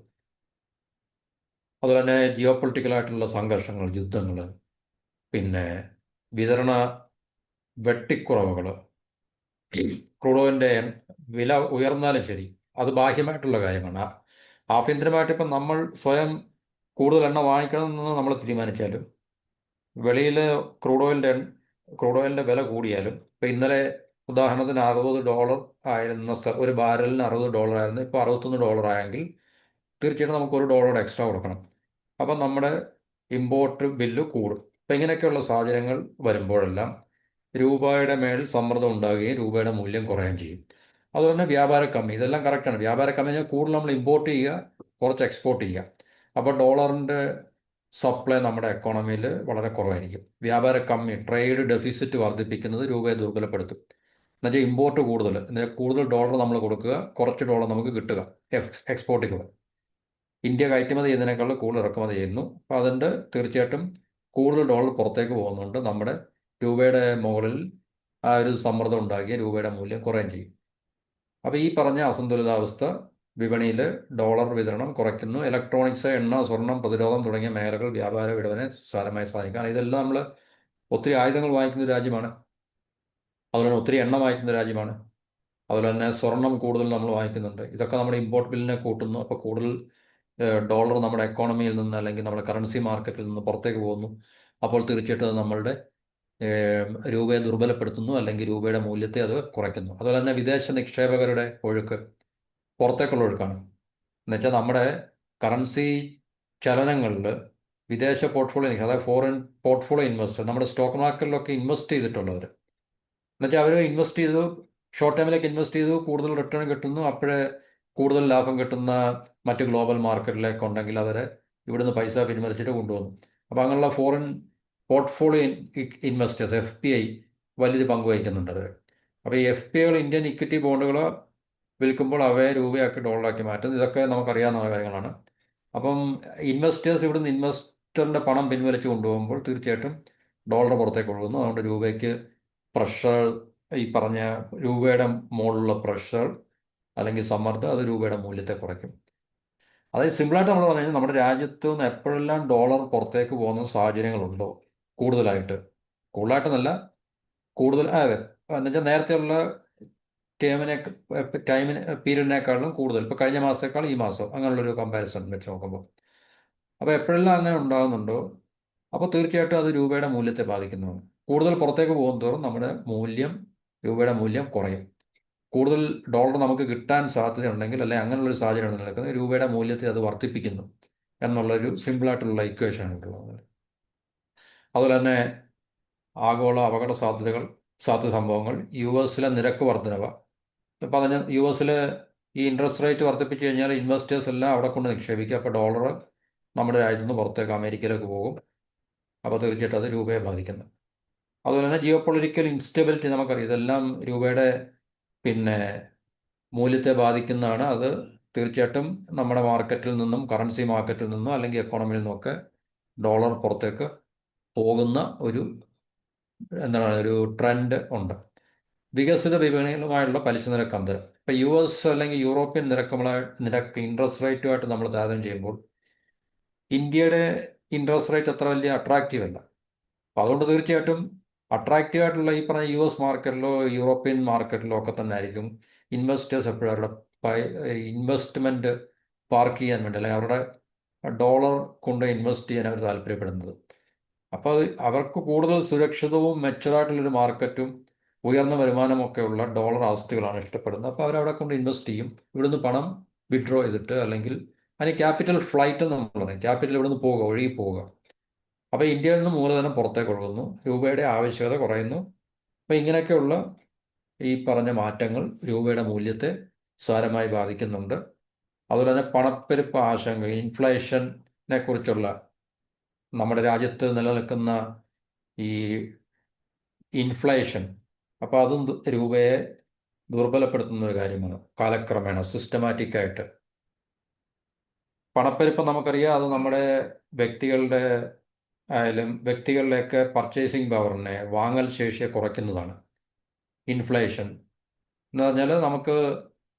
[SPEAKER 1] അതുപോലെ തന്നെ ജിയോ പൊളിറ്റിക്കലായിട്ടുള്ള സംഘർഷങ്ങൾ യുദ്ധങ്ങൾ പിന്നെ വിതരണ വെട്ടിക്കുറവുകൾ ക്രൂഡ് ഓയിലിന്റെ വില ഉയർന്നാലും ശരി അത് ബാഹ്യമായിട്ടുള്ള കാര്യമാണ് ആഭ്യന്തരമായിട്ട് ഇപ്പം നമ്മൾ സ്വയം കൂടുതൽ എണ്ണ വാങ്ങിക്കണമെന്ന് നമ്മൾ തീരുമാനിച്ചാലും വെളിയിൽ ക്രൂഡ് ഓയിലിന്റെ ക്രൂഡ് വില കൂടിയാലും ഇപ്പം ഇന്നലെ ഉദാഹരണത്തിന് അറുപത് ഡോളർ ആയിരുന്ന ഒരു ബാരലിന് അറുപത് ഡോളർ ആയിരുന്നു ഇപ്പോൾ അറുപത്തൊന്ന് ഡോളർ ആയെങ്കിൽ തീർച്ചയായിട്ടും നമുക്ക് ഒരു ഡോളർ എക്സ്ട്രാ കൊടുക്കണം. അപ്പം നമ്മുടെ ഇമ്പോർട്ട് ബില്ല് കൂടും. അപ്പം ഇങ്ങനെയൊക്കെയുള്ള സാഹചര്യങ്ങൾ വരുമ്പോഴെല്ലാം രൂപയുടെ മേൽ സമ്മർദ്ദം ഉണ്ടാകുകയും രൂപയുടെ മൂല്യം കുറയുകയും ചെയ്യും. അതുപോലെ തന്നെ വ്യാപാര കമ്മി ഇതെല്ലാം കറക്റ്റാണ് വ്യാപാര കമ്മി കൂടുതൽ നമ്മൾ ഇമ്പോർട്ട് ചെയ്യുക കുറച്ച് എക്സ്പോർട്ട് ചെയ്യുക. അപ്പോൾ ഡോളറിന്റെ സപ്ലൈ നമ്മുടെ എക്കോണമിയിൽ വളരെ കുറവായിരിക്കും. വ്യാപാര കമ്മി ട്രേഡ് ഡെഫിസിറ്റ് വർദ്ധിപ്പിക്കുന്നത് രൂപയെ ദുർബലപ്പെടുത്തും. എന്നുവെച്ചാൽ ഇമ്പോർട്ട് കൂടുതൽ. കൂടുതൽ ഡോളർ നമ്മൾ കൊടുക്കുക കുറച്ച് ഡോളർ നമുക്ക് കിട്ടുക എക്സ് എക്സ്പോർട്ടിലൂടെ ഇന്ത്യ കയറ്റുമതി ചെയ്യുന്നതിനേക്കാൾ കൂടുതൽ ഇറക്കുമതി ചെയ്യുന്നു. അപ്പോൾ അതുകൊണ്ട് തീർച്ചയായിട്ടും കൂടുതൽ ഡോളർ പുറത്തേക്ക് പോകുന്നുണ്ട്. നമ്മുടെ രൂപയുടെ മുകളിൽ ആ ഒരു സമ്മർദ്ദം ഉണ്ടാക്കി രൂപയുടെ മൂല്യം കുറയുകയും ചെയ്യും. അപ്പോൾ ഈ പറഞ്ഞ അസന്തുലിതാവസ്ഥ വിപണിയിൽ ഡോളർ വിതരണം കുറയ്ക്കുന്നു. ഇലക്ട്രോണിക്സ് എണ്ണ സ്വർണം പ്രതിരോധം തുടങ്ങിയ മേഖലകൾ വ്യാപാര വിടവിനെ സാരമായി സാധിക്കും ഇതെല്ലാം നമ്മൾ ഒത്തിരി ആയുധങ്ങൾ വാങ്ങിക്കുന്ന രാജ്യമാണ്. അതുപോലെ തന്നെ ഒത്തിരി എണ്ണ വാങ്ങിക്കുന്ന രാജ്യമാണ്. അതുപോലെ തന്നെ സ്വർണം കൂടുതൽ നമ്മൾ വാങ്ങിക്കുന്നുണ്ട്. ഇതൊക്കെ നമ്മുടെ ഇമ്പോർട്ട് ബില്ലിനെ കൂട്ടുന്നു. അപ്പോൾ കൂടുതൽ ഡോളർ നമ്മുടെ എക്കോണമിയിൽ നിന്ന് അല്ലെങ്കിൽ നമ്മുടെ കറൻസി മാർക്കറ്റിൽ നിന്ന് പുറത്തേക്ക് പോകുന്നു. അപ്പോൾ തീർച്ചയായിട്ടും നമ്മളുടെ രൂപയെ ദുർബലപ്പെടുത്തുന്നു അല്ലെങ്കിൽ രൂപയുടെ മൂല്യത്തെ അത് കുറയ്ക്കുന്നു. അതുപോലെ തന്നെ വിദേശ നിക്ഷേപകരുടെ ഒഴുക്ക് പുറത്തേക്കുള്ള ഒഴുക്കാണ്. എന്നുവെച്ചാൽ നമ്മുടെ കറൻസി ചലനങ്ങളിൽ വിദേശ പോർട്ട്ഫോളിയോ അതായത് ഫോറിൻ പോർട്ട്ഫോളിയോ ഇൻവെസ്റ്റർ നമ്മുടെ സ്റ്റോക്ക് മാർക്കറ്റിലൊക്കെ ഇൻവെസ്റ്റ് ചെയ്തിട്ടുള്ളവർ എന്നുവെച്ചാൽ അവർ ഇൻവെസ്റ്റ് ചെയ്തു ഷോർട്ട് ടൈമിലേക്ക് ഇൻവെസ്റ്റ് ചെയ്തു കൂടുതൽ റിട്ടേൺ കിട്ടുന്നു. അപ്പോഴേ കൂടുതൽ ലാഭം കിട്ടുന്ന മറ്റ് ഗ്ലോബൽ മാർക്കറ്റിലേക്ക് ഉണ്ടെങ്കിൽ അവരെ ഇവിടുന്ന് പൈസ പിൻവലിച്ചിട്ട് കൊണ്ടുവന്നു. അപ്പോൾ അങ്ങനെയുള്ള foreign portfolio investors F P I വലിയൊരു പങ്ക് വഹിക്കുന്നുണ്ട് അവർ അപ്പോൾ ഈ എഫ് പി ഐകൾ ഇന്ത്യൻ ഇക്വിറ്റി ബോണ്ടുകൾ വിൽക്കുമ്പോൾ അവയെ രൂപയാക്കി ഡോളറാക്കി മാറ്റുന്നു. ഇതൊക്കെ നമുക്കറിയാവുന്ന കാര്യങ്ങളാണ്. അപ്പം ഇൻവെസ്റ്റേഴ്സ് ഇവിടുന്ന് ഇൻവെസ്റ്ററിന്റെ പണം പിൻവലിച്ച് കൊണ്ടുപോകുമ്പോൾ തീർച്ചയായിട്ടും ഡോളർ പുറത്തേക്ക് ഒഴുകുന്നു. അതുകൊണ്ട് രൂപയ്ക്ക് പ്രഷർ ഈ പറഞ്ഞ രൂപയുടെ മുകളിലുള്ള പ്രഷർ അല്ലെങ്കിൽ സമ്മർദ്ദം അത് രൂപയുടെ മൂല്യത്തെ കുറയ്ക്കും. അതായത് സിമ്പിളായിട്ട് നമ്മൾ പറഞ്ഞു കഴിഞ്ഞാൽ നമ്മുടെ രാജ്യത്ത് നിന്ന് എപ്പോഴെല്ലാം ഡോളർ പുറത്തേക്ക് പോകുന്ന സാഹചര്യങ്ങളുണ്ടോ? കൂടുതലായിട്ട്. കൂടുതലായിട്ടെന്നല്ല കൂടുതൽ അതെ. എന്നുവെച്ചാൽ നേരത്തെയുള്ള ടൈമിനെ ടൈമിന് പീരീഡിനേക്കാളും കൂടുതൽ. ഇപ്പോൾ കഴിഞ്ഞ മാസത്തേക്കാൾ ഈ മാസം അങ്ങനെയുള്ളൊരു കമ്പാരിസൺ വെച്ച് നോക്കുമ്പോൾ അപ്പോൾ എപ്പോഴെല്ലാം അങ്ങനെ ഉണ്ടാകുന്നുണ്ടോ? അപ്പോൾ തീർച്ചയായിട്ടും അത് രൂപയുടെ മൂല്യത്തെ ബാധിക്കുന്നതാണ്. കൂടുതൽ പുറത്തേക്ക് പോകും തോറും നമ്മുടെ മൂല്യം രൂപയുടെ മൂല്യം കുറയും. കൂടുതൽ ഡോളർ നമുക്ക് കിട്ടാൻ സാധ്യതയുണ്ടെങ്കിൽ അല്ലെങ്കിൽ അങ്ങനെയുള്ളൊരു സാഹചര്യം നിലനിൽക്കുന്നത് രൂപയുടെ മൂല്യത്തെ അത് വർദ്ധിപ്പിക്കുന്നു എന്നുള്ളൊരു സിമ്പിളായിട്ടുള്ള ഇക്വേഷനാണ് ഉള്ളത് അതുപോലെ തന്നെ ആഗോള അപകട സാധ്യതകൾ സാധ്യത സംഭവങ്ങൾ യു എസിലെ നിരക്ക് വർധനവ് ഇപ്പം അതിന് യു എസിൽ ഈ ഇൻട്രസ്റ്റ് റേറ്റ് വർദ്ധിപ്പിച്ചു കഴിഞ്ഞാൽ ഇൻവെസ്റ്റേഴ്സ് എല്ലാം അവിടെ കൊണ്ട് നിക്ഷേപിക്കുക. അപ്പോൾ ഡോളർ നമ്മുടെ രാജ്യത്ത് നിന്ന് പുറത്തേക്ക് അമേരിക്കയിലേക്ക് പോകും. അപ്പോൾ തീർച്ചയായിട്ടും അത് രൂപയെ ബാധിക്കുന്നു. അതുപോലെ തന്നെ ജിയോ പൊളിറ്റിക്കൽ ഇൻസ്റ്റബിലിറ്റി നമുക്കറിയാം. ഇതെല്ലാം രൂപയുടെ പിന്നെ മൂല്യത്തെ ബാധിക്കുന്നതാണ്. അത് തീർച്ചയായിട്ടും നമ്മുടെ മാർക്കറ്റിൽ നിന്നും കറൻസി മാർക്കറ്റിൽ നിന്നും അല്ലെങ്കിൽ എക്കോണമിയിൽ നിന്നൊക്കെ ഡോളർ പുറത്തേക്ക് പോകുന്ന ഒരു എന്താണ് ഒരു ട്രെൻഡ് ഉണ്ട്. വികസിത വിപണികളുമായുള്ള പലിശ നിരക്ക് അന്തരം ഇപ്പം യു എസ് അല്ലെങ്കിൽ യൂറോപ്യൻ നിരക്കുകളായി നിരക്ക് ഇൻട്രസ്റ്റ് റേറ്റുമായിട്ട് നമ്മൾ താരതമ്യം ചെയ്യുമ്പോൾ ഇന്ത്യയുടെ ഇൻട്രസ്റ്റ് റേറ്റ് അത്ര വലിയ അട്രാക്റ്റീവ് അല്ല. അപ്പം അതുകൊണ്ട് തീർച്ചയായിട്ടും അട്രാക്റ്റീവ് ആയിട്ടുള്ള ഈ പറഞ്ഞ യു എസ് മാർക്കറ്റിലോ യൂറോപ്യൻ മാർക്കറ്റിലോ ഒക്കെ തന്നെ ആയിരിക്കും ഇൻവെസ്റ്റേഴ്സ് എപ്പോഴും അവരുടെ ഇൻവെസ്റ്റ്മെന്റ് പാർക്ക് ചെയ്യാൻ വേണ്ടി അല്ലെങ്കിൽ അവരുടെ ഡോളർ കൊണ്ട് ഇൻവെസ്റ്റ് ചെയ്യാൻ അവർ താല്പര്യപ്പെടുന്നത്. അപ്പോൾ അത് അവർക്ക് കൂടുതൽ സുരക്ഷിതവും മെച്ചറായിട്ടുള്ളൊരു മാർക്കറ്റും ഉയർന്ന വരുമാനമൊക്കെ ഉള്ള ഡോളർ ആസ്തികളാണ് ഇഷ്ടപ്പെടുന്നത്. അപ്പോൾ അവരവിടെ കൊണ്ട് ഇൻവെസ്റ്റ് ചെയ്യും. ഇവിടുന്ന് പണം വിഡ്രോ ചെയ്തിട്ട് അല്ലെങ്കിൽ അതിന് ക്യാപിറ്റൽ ഫ്ലൈറ്റ് എന്ന് നമ്മൾ പറയും. ക്യാപിറ്റൽ ഇവിടുന്ന് പോവുക ഒഴുകി പോവുക. അപ്പോൾ ഇന്ത്യയിൽ നിന്ന് മൂലധനം പുറത്തേക്ക് ഒഴുകുന്നു രൂപയുടെ ആവശ്യകത കുറയുന്നു. അപ്പോൾ ഇങ്ങനെയൊക്കെയുള്ള ഈ പറഞ്ഞ മാറ്റങ്ങൾ രൂപയുടെ മൂല്യത്തെ സാരമായി ബാധിക്കുന്നുണ്ട്. അതുപോലെ തന്നെ പണപ്പെരുപ്പ് ആശങ്ക ഇൻഫ്ലേഷനെ കുറിച്ചുള്ള നമ്മുടെ രാജ്യത്ത് നിലനിൽക്കുന്ന ഈ ഇൻഫ്ലേഷൻ അപ്പോൾ അതും രൂപയെ ദുർബലപ്പെടുത്തുന്ന ഒരു കാര്യമാണ് കാലക്രമേണ സിസ്റ്റമാറ്റിക്കായിട്ട് പണപ്പെരുപ്പം നമുക്കറിയാം അത് നമ്മുടെ വ്യക്തികളുടെ ആയാലും വ്യക്തികളിലേക്ക് പർച്ചേസിങ് പവറിനെ വാങ്ങൽ ശേഷിയെ കുറയ്ക്കുന്നതാണ്. ഇൻഫ്ലേഷൻ എന്ന് പറഞ്ഞാൽ നമുക്ക്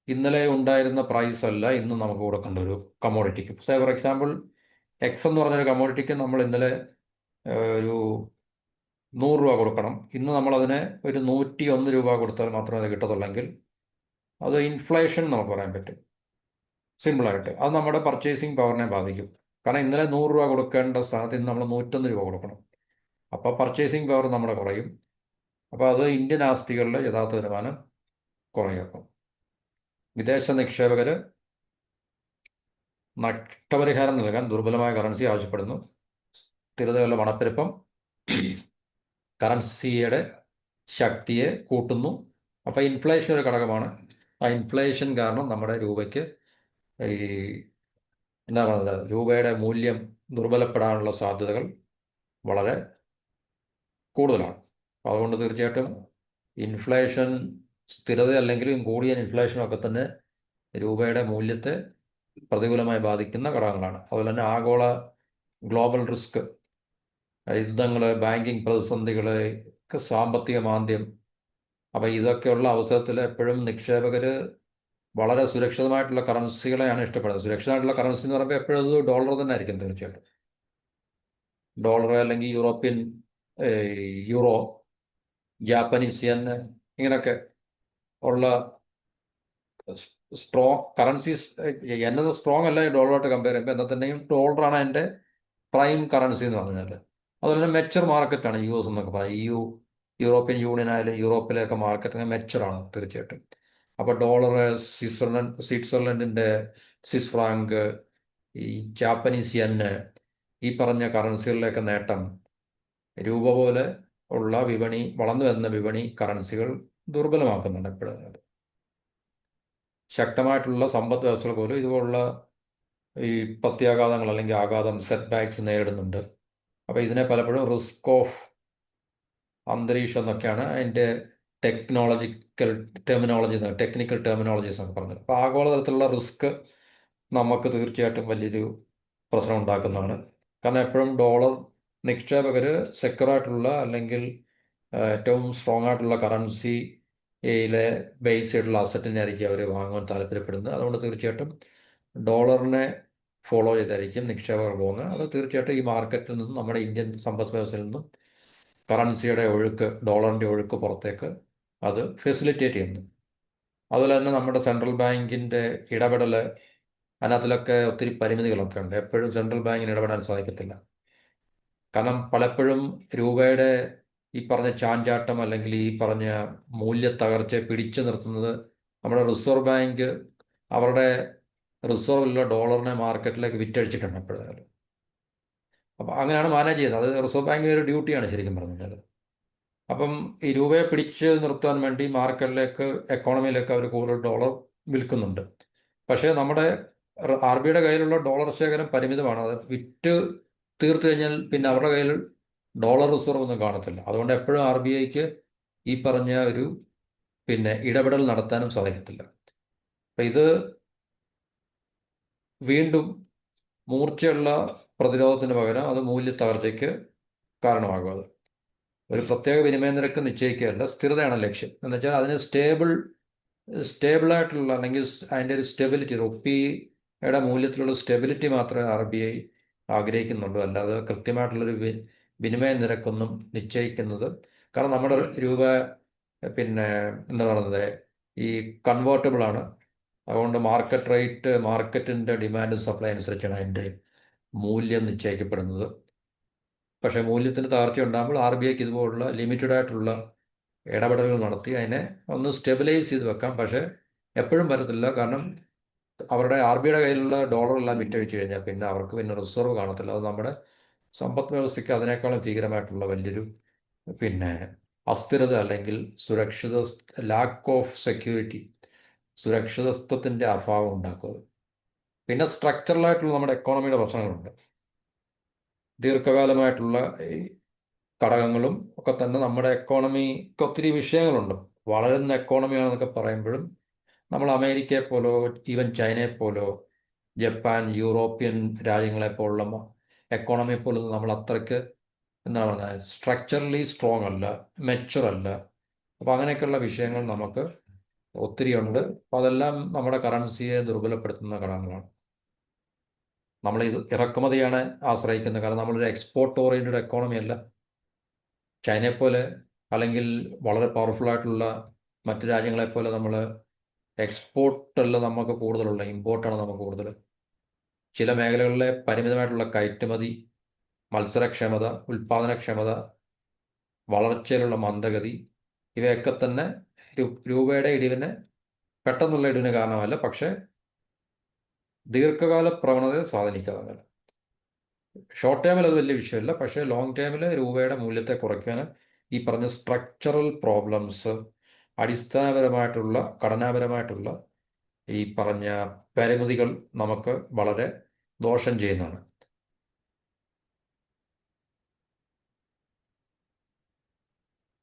[SPEAKER 1] ഇന്നലെ ഉണ്ടായിരുന്ന പ്രൈസ് അല്ല ഇന്ന് നമുക്ക് കൊടുക്കേണ്ട ഒരു കമ്മോഡിറ്റിക്ക് സേ ഫോർ എക്സാമ്പിൾ എക്സ് എന്ന് പറഞ്ഞൊരു കമ്മോഡിറ്റിക്ക് നമ്മൾ ഇന്നലെ ഒരു നൂറ് രൂപ കൊടുക്കണം. ഇന്ന് നമ്മളതിനെ ഒരു നൂറ്റി ഒന്ന് രൂപ കൊടുത്താൽ മാത്രമേ അത് കിട്ടത്തുള്ളെങ്കിൽ അത് ഇൻഫ്ലേഷൻ നമുക്ക് പറയാൻ പറ്റും. സിമ്പിളായിട്ട് അത് നമ്മുടെ പർച്ചേസിങ് പവറിനെ ബാധിക്കും. കാരണം ഇന്നലെ നൂറ് രൂപ കൊടുക്കേണ്ട സ്ഥാനത്ത് ഇന്ന് നമ്മൾ നൂറ്റൊന്ന് രൂപ കൊടുക്കണം. അപ്പോൾ പർച്ചേസിങ് പവർ നമ്മുടെ കുറയും. അപ്പോൾ അത് ഇന്ത്യൻ ആസ്തികളുടെ യഥാർത്ഥ വരുമാനം കുറയും വിദേശ നിക്ഷേപകർ നഷ്ടപരിഹാരം നൽകാൻ ദുർബലമായ കറൻസി ആവശ്യപ്പെടുന്നു. സ്ഥിരതയുള്ള പണപ്പെരുപ്പം കറൻസിയുടെ ശക്തിയെ കൂട്ടുന്നു. അപ്പോൾ ഇൻഫ്ലേഷൻ ഒരു ഘടകമാണ്. ആ ഇൻഫ്ലേഷൻ കാരണം നമ്മുടെ രൂപയ്ക്ക് ഈ എന്താ പറയുന്നത് രൂപയുടെ മൂല്യം ദുർബലപ്പെടാനുള്ള സാധ്യതകൾ വളരെ കൂടുതലാണ്. അപ്പോൾ അതുകൊണ്ട് തീർച്ചയായിട്ടും ഇൻഫ്ലേഷൻ സ്ഥിരത അല്ലെങ്കിലും കൂടിയ ഇൻഫ്ലേഷനൊക്കെ തന്നെ രൂപയുടെ മൂല്യത്തെ പ്രതികൂലമായി ബാധിക്കുന്ന ഘടകങ്ങളാണ്. അതുപോലെ തന്നെ ആഗോള ഗ്ലോബൽ റിസ്ക് യുദ്ധങ്ങൾ ബാങ്കിങ് പ്രതിസന്ധികൾ സാമ്പത്തിക മാന്ദ്യം. അപ്പോൾ ഇതൊക്കെയുള്ള അവസരത്തിൽ എപ്പോഴും നിക്ഷേപകർ വളരെ സുരക്ഷിതമായിട്ടുള്ള കറൻസികളെയാണ് ഇഷ്ടപ്പെടുന്നത്. സുരക്ഷിതമായിട്ടുള്ള കറൻസി എന്ന് പറയുമ്പോൾ എപ്പോഴും ഡോളർ തന്നെ ആയിരിക്കും തീർച്ചയായിട്ടും. ഡോളർ അല്ലെങ്കിൽ യൂറോപ്യൻ യൂറോ ജാപ്പനീസ് യെൻ ഇങ്ങനെയൊക്കെ ഉള്ള സ്ട്രോങ് കറൻസീസ് എന്നത് സ്ട്രോങ് അല്ല ഡോളറായിട്ട് കമ്പയർ ചെയ്യുമ്പോൾ എന്നാൽ തന്നെയും ഡോളറാണ് എന്റെ പ്രൈം കറൻസി എന്ന് പറഞ്ഞാൽ. അതുപോലെ തന്നെ മെച്ചർ മാർക്കറ്റാണ് യു എസ് എന്നൊക്കെ പറയാം. യു യൂറോപ്യൻ യൂണിയൻ ആയാലും യൂറോപ്പിലെയൊക്കെ മാർക്കറ്റ് മെച്ചറാണ് തീർച്ചയായിട്ടും. അപ്പോൾ ഡോളർ സ്വിറ്റ്സർലൻഡ് സ്വിറ്റ്സർലൻഡിന്റെ സ്വിസ് ഫ്രാങ്ക് ഈ ജാപ്പനീസ് യെന്ന് ഈ പറഞ്ഞ കറൻസികളിലേക്ക് നേട്ടം രൂപ പോലെ ഉള്ള വിപണി വളർന്നു വരുന്ന വിപണി കറൻസികൾ ദുർബലമാക്കുന്നുണ്ട് എപ്പോഴും. ശക്തമായിട്ടുള്ള സമ്പദ് വ്യവസ്ഥകൾ പോലും ഇതുപോലുള്ള ഈ പ്രത്യാഘാതങ്ങൾ അല്ലെങ്കിൽ ആഘാതം സെറ്റ് ബാക്സ് നേരിടുന്നുണ്ട്. അപ്പോൾ ഇതിനെ പലപ്പോഴും റിസ്ക് ഓഫ് അന്തരീക്ഷം എന്നൊക്കെയാണ് അതിന്റെ ടെക്നോളജിക്കൽ ടെർമിനോളജി ടെക്നിക്കൽ ടെർമിനോളജീസ് എന്നൊക്കെ പറഞ്ഞത്. അപ്പോൾ ആഗോളതലത്തിലുള്ള റിസ്ക് നമുക്ക് തീർച്ചയായിട്ടും വലിയൊരു പ്രശ്നം ഉണ്ടാക്കുന്നതാണ്. കാരണം എപ്പോഴും ഡോളർ നിക്ഷേപകർ സെക്യൂറായിട്ടുള്ള അല്ലെങ്കിൽ ഏറ്റവും സ്ട്രോങ് ആയിട്ടുള്ള കറൻസിയിലെ ബേസ് ചെയ്തിട്ടുള്ള അസറ്റിനെ ആയിരിക്കും അവർ വാങ്ങാൻ താല്പര്യപ്പെടുന്നത്. അതുകൊണ്ട് തീർച്ചയായിട്ടും ഡോളറിനെ ഫോളോ ചെയ്തായിരിക്കും നിക്ഷേപകർ പോകുന്നത്. അത് തീർച്ചയായിട്ടും ഈ മാർക്കറ്റിൽ നിന്നും നമ്മുടെ ഇന്ത്യൻ സമ്പദ് വ്യവസ്ഥയിൽ നിന്നും കറൻസിയുടെ ഒഴുക്ക് ഡോളറിന്റെ ഒഴുക്ക് പുറത്തേക്ക് അത് ഫെസിലിറ്റേറ്റ് ചെയ്യുന്നു. അതുപോലെ തന്നെ നമ്മുടെ സെൻട്രൽ ബാങ്കിന്റെ ഇടപെടൽ അതിനകത്തിലൊക്കെ ഒത്തിരി പരിമിതികളൊക്കെ ഉണ്ട്. എപ്പോഴും സെൻട്രൽ ബാങ്കിന് ഇടപെടാൻ സാധിക്കത്തില്ല. കാരണം പലപ്പോഴും രൂപയുടെ ഈ പറഞ്ഞ ചാഞ്ചാട്ടം അല്ലെങ്കിൽ ഈ പറഞ്ഞ മൂല്യത്തകർച്ചയെ പിടിച്ചു നിർത്തുന്നത് നമ്മുടെ റിസർവ് ബാങ്ക് അവരുടെ റിസർവിലുള്ള ഡോളറിനെ മാർക്കറ്റിലേക്ക് വിറ്റഴിച്ചിട്ടുണ്ട് എപ്പോഴും അപ്പോൾ അങ്ങനെയാണ് മാനേജ് ചെയ്യുന്നത്. അത് റിസർവ് ബാങ്കിന്റെ ഒരു ഡ്യൂട്ടിയാണ് ശരിക്കും പറഞ്ഞു കഴിഞ്ഞാൽ അപ്പം ഈ രൂപയെ പിടിച്ച് നിർത്താൻ വേണ്ടി മാർക്കറ്റിലേക്ക് എക്കോണമിയിലേക്ക് അവർ കൂടുതൽ ഡോളർ വിൽക്കുന്നുണ്ട്. പക്ഷേ നമ്മുടെ ആർ ബിയുടെ കയ്യിലുള്ള ഡോളർ ശേഖരം പരിമിതമാണ്. അത് വിറ്റ് തീർത്തു കഴിഞ്ഞാൽ പിന്നെ അവരുടെ കയ്യിൽ ഡോളർ റിസർവ് ഒന്നും കാണത്തില്ല. അതുകൊണ്ട് എപ്പോഴും ആർ ബി ഐക്ക് ഈ പറഞ്ഞ ഒരു പിന്നെ ഇടപെടൽ നടത്താനും സാധിക്കത്തില്ല. അപ്പം ഇത് വീണ്ടും മൂർച്ചയുള്ള പ്രതിരോധത്തിന് പകരം അത് മൂല്യത്തകർച്ചയ്ക്ക് കാരണമാകും അത്. ഒരു പ്രത്യേക വിനിമയ നിരക്ക് നിശ്ചയിക്കുകയല്ല സ്ഥിരതയാണ് ലക്ഷ്യം. എന്ന് വെച്ചാൽ അതിന് സ്റ്റേബിൾ സ്റ്റേബിളായിട്ടുള്ള അല്ലെങ്കിൽ അതിന്റെ ഒരു സ്റ്റെബിലിറ്റി റുപ്പിയുടെ മൂല്യത്തിലുള്ള സ്റ്റെബിലിറ്റി മാത്രമേ ആർ ബി ഐ ആഗ്രഹിക്കുന്നുള്ളൂ. അല്ലാതെ കൃത്യമായിട്ടുള്ളൊരു വിനിമയ നിരക്കൊന്നും നിശ്ചയിക്കുന്നത് കാരണം നമ്മുടെ രൂപ പിന്നെ എന്താ പറയുന്നത് ഈ കൺവേർട്ടബിൾ ആണ്. അതുകൊണ്ട് മാർക്കറ്റ് റേറ്റ് മാർക്കറ്റിന്റെ ഡിമാൻഡും സപ്ലൈ അനുസരിച്ചാണ് അതിന്റെ മൂല്യം നിശ്ചയിക്കപ്പെടുന്നത്. പക്ഷേ മൂല്യത്തിന് താർച്ച ഉണ്ടാകുമ്പോൾ ആർ ബി ഐക്ക് ഇതുപോലുള്ള ലിമിറ്റഡ് ആയിട്ടുള്ള ഇടപെടലുകൾ നടത്തി അതിനെ ഒന്ന് സ്റ്റെബിലൈസ് ചെയ്ത് വെക്കാം. പക്ഷേ എപ്പോഴും വരത്തില്ല. കാരണം അവരുടെ ആർ ബിയുടെ കയ്യിലുള്ള ഡോളറെല്ലാം വിറ്റഴിച്ചു കഴിഞ്ഞാൽ പിന്നെ അവർക്ക് പിന്നെ റിസർവ് കാണത്തില്ല. അത് നമ്മുടെ സമ്പദ് വ്യവസ്ഥയ്ക്ക് അതിനേക്കാളും ഭീകരമായിട്ടുള്ള വലിയൊരു പിന്നെ അസ്ഥിരത അല്ലെങ്കിൽ സുരക്ഷിത ലാക്ക് ഓഫ് സെക്യൂരിറ്റി സുരക്ഷിതത്വത്തിന്റെ അഭാവം ഉണ്ടാക്കുന്നത് പിന്നെ സ്ട്രക്ചറലായിട്ടുള്ള നമ്മുടെ എക്കോണമിയുടെ പ്രശ്നങ്ങളുണ്ട്. ദീർഘകാലമായിട്ടുള്ള ഈ ഘടകങ്ങളും ഒക്കെ തന്നെ നമ്മുടെ എക്കോണമിക്ക് ഒത്തിരി വിഷയങ്ങളുണ്ട്. വളരുന്ന എക്കോണമിയാണെന്നൊക്കെ പറയുമ്പോഴും നമ്മൾ അമേരിക്കയെ പോലോ ഈവൻ ചൈനയെ പോലോ ജപ്പാൻ യൂറോപ്യൻ രാജ്യങ്ങളെ പോലുള്ള എക്കോണമിയെ പോലും നമ്മൾ അത്രയ്ക്ക് എന്താണ് പറഞ്ഞത് സ്ട്രക്ചറലി സ്ട്രോങ് അല്ല മെച്ചുർ അല്ല. അപ്പോൾ അങ്ങനെയൊക്കെയുള്ള വിഷയങ്ങൾ നമുക്ക് ഒത്തിരിയുണ്ട്. അപ്പോൾ അതെല്ലാം നമ്മുടെ കറൻസിയെ ദുർബലപ്പെടുത്തുന്ന ഘടകങ്ങളാണ്. നമ്മൾ ഇറക്കുമതിയാണ് ആശ്രയിക്കുന്നത്. കാരണം നമ്മളൊരു എക്സ്പോർട്ട് ഓറിയന്റഡ് എക്കോണമി അല്ല. ചൈനയെ പോലെ അല്ലെങ്കിൽ വളരെ പവർഫുൾ ആയിട്ടുള്ള മറ്റു രാജ്യങ്ങളെ പോലെ നമ്മൾ എക്സ്പോർട്ടല്ല നമുക്ക് കൂടുതലുള്ള ഇമ്പോർട്ടാണ് നമുക്ക് കൂടുതൽ ചില മേഖലകളിലെ പരിമിതമായിട്ടുള്ള കയറ്റുമതി മത്സരക്ഷമത ഉൽപാദനക്ഷമത വളർച്ചയിലുള്ള മന്ദഗതി ഇവയൊക്കെ തന്നെ രൂപയുടെ ഇടിവിന് പെട്ടെന്നുള്ള ഇടിവിന് കാരണമല്ല. പക്ഷേ ദീർഘകാല പ്രവണതയെ സ്വാധീനിക്കാതെ ഷോർട്ട് ടേമിൽ അത് വലിയ വിഷയമല്ല. പക്ഷേ ലോങ് ടേമിൽ രൂപയുടെ മൂല്യത്തെ കുറയ്ക്കാൻ ഈ പറഞ്ഞ സ്ട്രക്ചറൽ പ്രോബ്ലംസ് അടിസ്ഥാനപരമായിട്ടുള്ള ഘടനാപരമായിട്ടുള്ള ഈ പറഞ്ഞ പരിമിതികൾ നമുക്ക് വളരെ ദോഷം ചെയ്യുന്നതാണ്.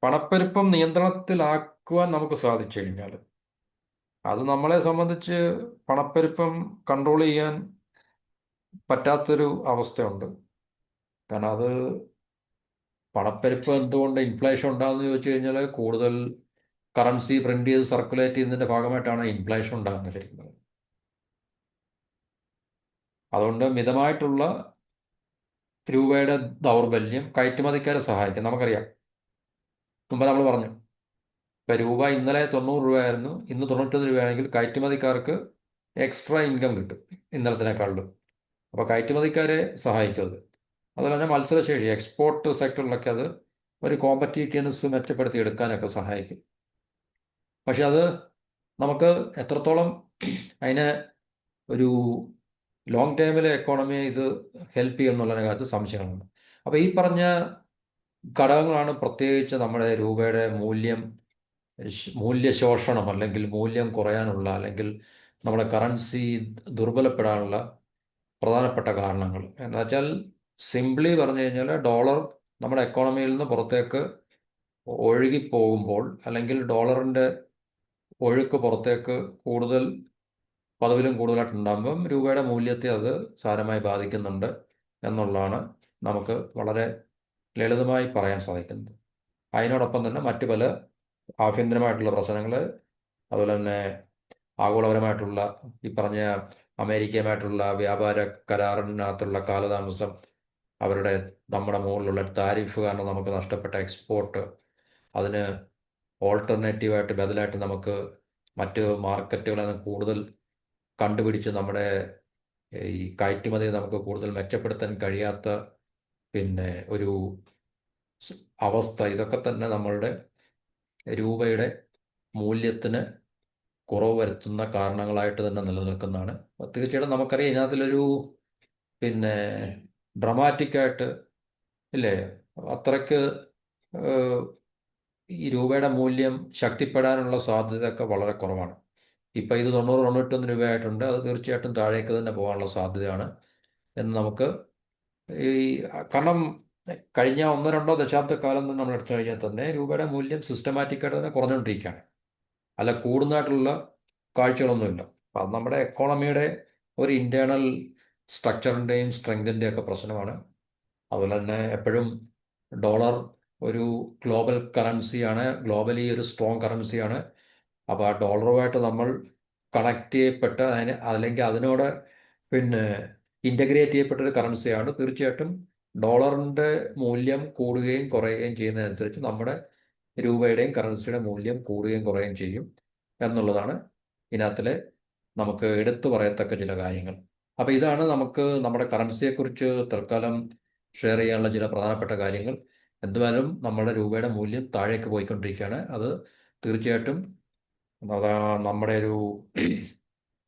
[SPEAKER 1] പണപ്പെരുപ്പം നിയന്ത്രണത്തിലാക്കുവാൻ നമുക്ക് സാധിച്ചു കഴിഞ്ഞാൽ അത് നമ്മളെ സംബന്ധിച്ച് പണപ്പെരുപ്പം കൺട്രോൾ ചെയ്യാൻ പറ്റാത്തൊരു അവസ്ഥയുണ്ട്. കാരണം അത് പണപ്പെരുപ്പം എന്തുകൊണ്ട് ഇൻഫ്ലേഷൻ ഉണ്ടാകുന്നത് ചോദിച്ചു കഴിഞ്ഞാൽ കൂടുതൽ കറൻസി പ്രിന്റ് ചെയ്ത് സർക്കുലേറ്റ് ചെയ്യുന്നതിന്റെ ഭാഗമായിട്ടാണ് ഇൻഫ്ലേഷൻ ഉണ്ടാകുന്നത് ശരിക്കും അതുകൊണ്ട് മിതമായിട്ടുള്ള രൂപയുടെ ദൗർബല്യം കയറ്റുമതിക്കാരെ സഹായിക്കും. നമുക്കറിയാം. മുമ്പ് നമ്മൾ പറഞ്ഞു രൂപ ഇന്നലെ തൊണ്ണൂറ് രൂപയായിരുന്നു. ഇന്ന് തൊണ്ണൂറ്റൊന്ന് രൂപയാണെങ്കിൽ കയറ്റുമതിക്കാർക്ക് എക്സ്ട്രാ ഇൻകം കിട്ടും ഇന്നലത്തിനേക്കാളും. അപ്പോൾ കയറ്റുമതിക്കാരെ സഹായിക്കും അത്. അതുപോലെ തന്നെ മത്സരശേഷി എക്സ്പോർട്ട് സെക്ടറിലൊക്കെ അത് ഒരു കോമ്പറ്റീറ്റീവ്നെസ് മെച്ചപ്പെടുത്തി എടുക്കാനൊക്കെ സഹായിക്കും. പക്ഷെ അത് നമുക്ക് എത്രത്തോളം അതിനെ ഒരു ലോങ് ടൈമിലെ എക്കോണമിയെ ഇത് ഹെൽപ്പ് ചെയ്യുമെന്നുള്ള കാര്യത്തിൽ സംശയങ്ങളുണ്ട് അപ്പോൾ ഈ പറഞ്ഞ ഘടകങ്ങളാണ് പ്രത്യേകിച്ച് നമ്മുടെ രൂപയുടെ മൂല്യം മൂല്യശോഷണം അല്ലെങ്കിൽ മൂല്യം കുറയാനുള്ള അല്ലെങ്കിൽ നമ്മുടെ കറൻസി ദുർബലപ്പെടാനുള്ള പ്രധാനപ്പെട്ട കാരണങ്ങൾ. എന്ന് വെച്ചാൽ സിംപ്ലി പറഞ്ഞു കഴിഞ്ഞാൽ ഡോളർ നമ്മുടെ എക്കോണമിയിൽ നിന്ന് പുറത്തേക്ക് ഒഴുകിപ്പോകുമ്പോൾ അല്ലെങ്കിൽ ഡോളറിന്റെ ഒഴുക്ക് പുറത്തേക്ക് കൂടുതൽ പതിവിലും കൂടുതലായിട്ടുണ്ടാകുമ്പം രൂപയുടെ മൂല്യത്തെ അത് സാരമായി ബാധിക്കുന്നുണ്ട് എന്നുള്ളതാണ് നമുക്ക് വളരെ ലളിതമായി പറയാൻ സാധിക്കുന്നത്. അതിനോടൊപ്പം തന്നെ മറ്റു പല ആഭ്യന്തരമായിട്ടുള്ള പ്രശ്നങ്ങൾ അതുപോലെ തന്നെ ആഗോളപരമായിട്ടുള്ള ഈ പറഞ്ഞ അമേരിക്കയുമായിട്ടുള്ള വ്യാപാര കരാറിനകത്തുള്ള കാലതാമസം അവരുടെ നമ്മുടെ മുകളിലുള്ള താരിഫ് കാരണം നമുക്ക് നഷ്ടപ്പെട്ട എക്സ്പോർട്ട് അതിന് ഓൾട്ടർനേറ്റീവായിട്ട് ബദലായിട്ട് നമുക്ക് മറ്റ് മാർക്കറ്റുകളെ കൂടുതൽ കണ്ടുപിടിച്ച് നമ്മുടെ ഈ കയറ്റുമതി നമുക്ക് കൂടുതൽ മെച്ചപ്പെടുത്താൻ കഴിയാത്ത പിന്നെ ഒരു അവസ്ഥ ഇതൊക്കെ തന്നെ നമ്മളുടെ രൂപയുടെ മൂല്യത്തിന് കുറവ് വരുത്തുന്ന കാരണങ്ങളായിട്ട് തന്നെ നിലനിൽക്കുന്നതാണ്. തീർച്ചയായിട്ടും നമുക്കറിയാം ഇതിനകത്തിലൊരു പിന്നെ ഡ്രമാറ്റിക്കായിട്ട് ഇല്ലേ? അത്രയ്ക്ക് ഈ രൂപയുടെ മൂല്യം ശക്തിപ്പെടാനുള്ള സാധ്യതയൊക്കെ വളരെ കുറവാണ്. ഇപ്പം ഇത് തൊണ്ണൂറ് തൊണ്ണൂറ്റൊന്ന് രൂപയായിട്ടുണ്ട്. അത് തീർച്ചയായിട്ടും താഴേക്ക് തന്നെ പോകാനുള്ള സാധ്യതയാണ് എന്ന് നമുക്ക് ഈ കാരണം കഴിഞ്ഞ ഒന്നോ രണ്ടോ ദശാബ്ദക്കാലം നമ്മൾ എടുത്തു കഴിഞ്ഞാൽ തന്നെ രൂപയുടെ മൂല്യം സിസ്റ്റമാറ്റിക്കായിട്ട് തന്നെ കുറഞ്ഞുകൊണ്ടിരിക്കുകയാണ്. അല്ല കൂടുന്നതായിട്ടുള്ള കാഴ്ചകളൊന്നുമില്ല. അപ്പം അത് നമ്മുടെ എക്കോണമിയുടെ ഒരു ഇന്റേർണൽ സ്ട്രക്ചറിന്റെയും സ്ട്രെങ്തിന്റെയും ഒക്കെ പ്രശ്നമാണ്. അതുപോലെ തന്നെ എപ്പോഴും ഡോളർ ഒരു ഗ്ലോബൽ കറൻസിയാണ് ഗ്ലോബലി ഒരു സ്ട്രോങ് കറൻസിയാണ് അപ്പോൾ ആ ഡോളറുമായിട്ട് നമ്മൾ കണക്ട് ചെയ്യപ്പെട്ട അതിന് അല്ലെങ്കിൽ അതിനോട് പിന്നെ ഇന്റഗ്രേറ്റ് ചെയ്യപ്പെട്ട ഒരു കറൻസിയാണ് തീർച്ചയായിട്ടും ഡോളറിന്റെ മൂല്യം കൂടുകയും കുറയുകയും ചെയ്യുന്നതനുസരിച്ച് നമ്മുടെ രൂപയുടെയും കറൻസിയുടെ മൂല്യം കൂടുകയും കുറയുകയും ചെയ്യും എന്നുള്ളതാണ് ഇതിനകത്തിലെ നമുക്ക് എടുത്തു പറയത്തക്ക ചില കാര്യങ്ങൾ. അപ്പോൾ ഇതാണ് നമുക്ക് നമ്മുടെ കറൻസിയെക്കുറിച്ച് തൽക്കാലം ഷെയർ ചെയ്യാനുള്ള ചില പ്രധാനപ്പെട്ട കാര്യങ്ങൾ. എന്തുവായാലും നമ്മുടെ രൂപയുടെ മൂല്യം താഴേക്ക് പോയിക്കൊണ്ടിരിക്കുകയാണ്. അത് തീർച്ചയായിട്ടും നമ്മുടെ ഒരു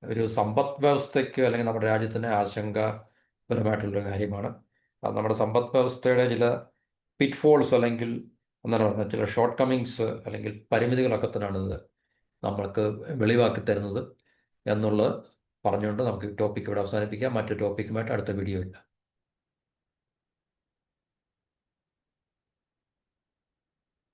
[SPEAKER 1] ഒരു സമ്പദ് വ്യവസ്ഥയ്ക്ക് അല്ലെങ്കിൽ നമ്മുടെ രാജ്യത്തിന് ആശങ്കാപരമായിട്ടുള്ളൊരു കാര്യമാണ്. നമ്മുടെ സമ്പദ് വ്യവസ്ഥയുടെ ചില പിറ്റ്ഫോൾസ് അല്ലെങ്കിൽ എന്താണ് പറയുക ചില ഷോർട്ട് കമ്മിങ്സ് അല്ലെങ്കിൽ പരിമിതികളൊക്കെ തന്നെയാണ് ഇത് നമ്മൾക്ക് വെളിവാക്കി തരുന്നത് എന്നുള്ളത് പറഞ്ഞുകൊണ്ട് നമുക്ക് ഈ ടോപ്പിക്ക് ഇവിടെ അവസാനിപ്പിക്കാം. മറ്റു ടോപ്പിക്കുമായിട്ട് അടുത്ത വീഡിയോയിൽ